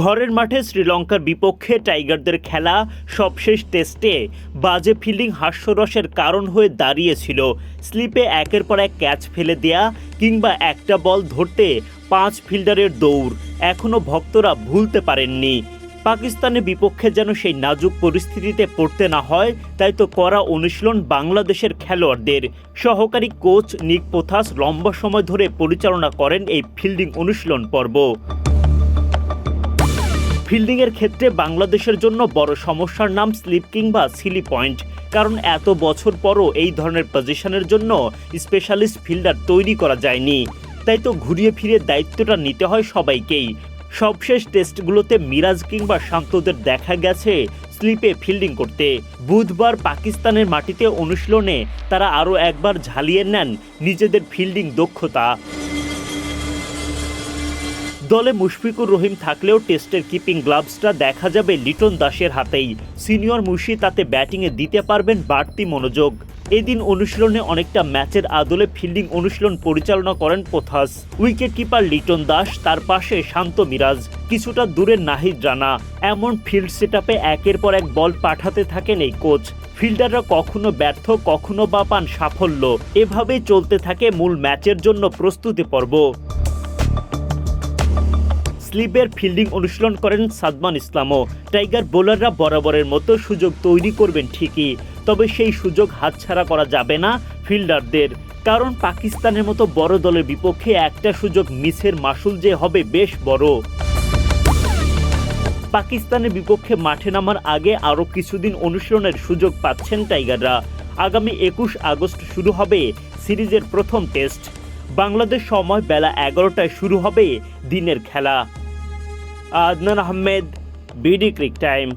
ঘরের মাঠে শ্রীলঙ্কার বিপক্ষে টাইগারদের খেলা সবশেষ টেস্টে বাজে ফিল্ডিং হাস্যরসের কারণ হয়ে দাঁড়িয়েছিল। স্লিপে একের পর এক ক্যাচ ফেলে দেয়া কিংবা একটা বল ধরতে পাঁচ ফিল্ডারের দৌড় এখনও ভক্তরা ভুলতে পারেননি। পাকিস্তানের বিপক্ষে যেন সেই নাজুক পরিস্থিতিতে পড়তে না হয়, তাই তো করা অনুশীলন বাংলাদেশের খেলোয়াড়দের। সহকারী কোচ নিক পোথাস লম্বা সময় ধরে পরিচালনা করেন এই ফিল্ডিং অনুশীলন পর্ব। ফিল্ডিংয়ের ক্ষেত্রে বাংলাদেশের জন্য বড় সমস্যার নাম স্লিপ কিংবা সিলি পয়েন্ট। কারণ এত বছর পরও এই ধরনের পজিশনের জন্য স্পেশালিস্ট ফিল্ডার তৈরি করা যায়নি। তাই তো ঘুরিয়ে ফিরে দায়িত্বটা নিতে হয় সবাইকেই। সবশেষ টেস্টগুলোতে মিরাজ কিংবা শান্তদের দেখা গেছে স্লিপে ফিল্ডিং করতে। বুধবার পাকিস্তানের মাটিতে অনুশীলনে তারা আরও একবার ঝালিয়ে নেন নিজেদের ফিল্ডিং দক্ষতা। দলে মুশফিকুর রহিম থাকলেও টেস্টের কিপিং গ্লাভসটা দেখা যাবে লিটন দাসের হাতেই। সিনিয়র মুশি তাতে ব্যাটিংয়ে দিতে পারবেন বাড়তি মনোযোগ। এদিন অনুশীলনে অনেকটা ম্যাচের আদলে ফিল্ডিং অনুশীলন পরিচালনা করেন Pothas. Wicket keeper Liton Das, তার পাশে শান্ত মিরাজ, কিছুটা দূরে নাহিদ রানা। এমন ফিল্ড সেটআপে একের পর এক বল পাঠাতে থাকেন এই কোচ। ফিল্ডাররা কখনো ব্যর্থ, কখনো বা পান সাফল্য। এভাবেই চলতে থাকে মূল ম্যাচের জন্য প্রস্তুতি পর্ব স্লিপের ফিল্ডিং অনুশীলন করেন সাদমান ইসলামও। টাইগার বোলাররা বরাবরের মতো সুযোগ তৈরি করবেন ঠিকই, তবে সেই সুযোগ হাতছাড়া করা যাবে না ফিল্ডারদের। কারণ পাকিস্তানের মতো বড় দলের বিপক্ষে একটা সুযোগ মিসের মাসুল যে হবে বেশ বড়। পাকিস্তানের বিপক্ষে মাঠে নামার আগে আরও কিছুদিন অনুশীলনের সুযোগ পাচ্ছেন টাইগাররা। আগামী একুশ আগস্ট শুরু হবে সিরিজের প্রথম টেস্ট। বাংলাদেশ সময় বেলা এগারোটায় শুরু হবে দিনের খেলা। Adnan Ahmed B D cric time.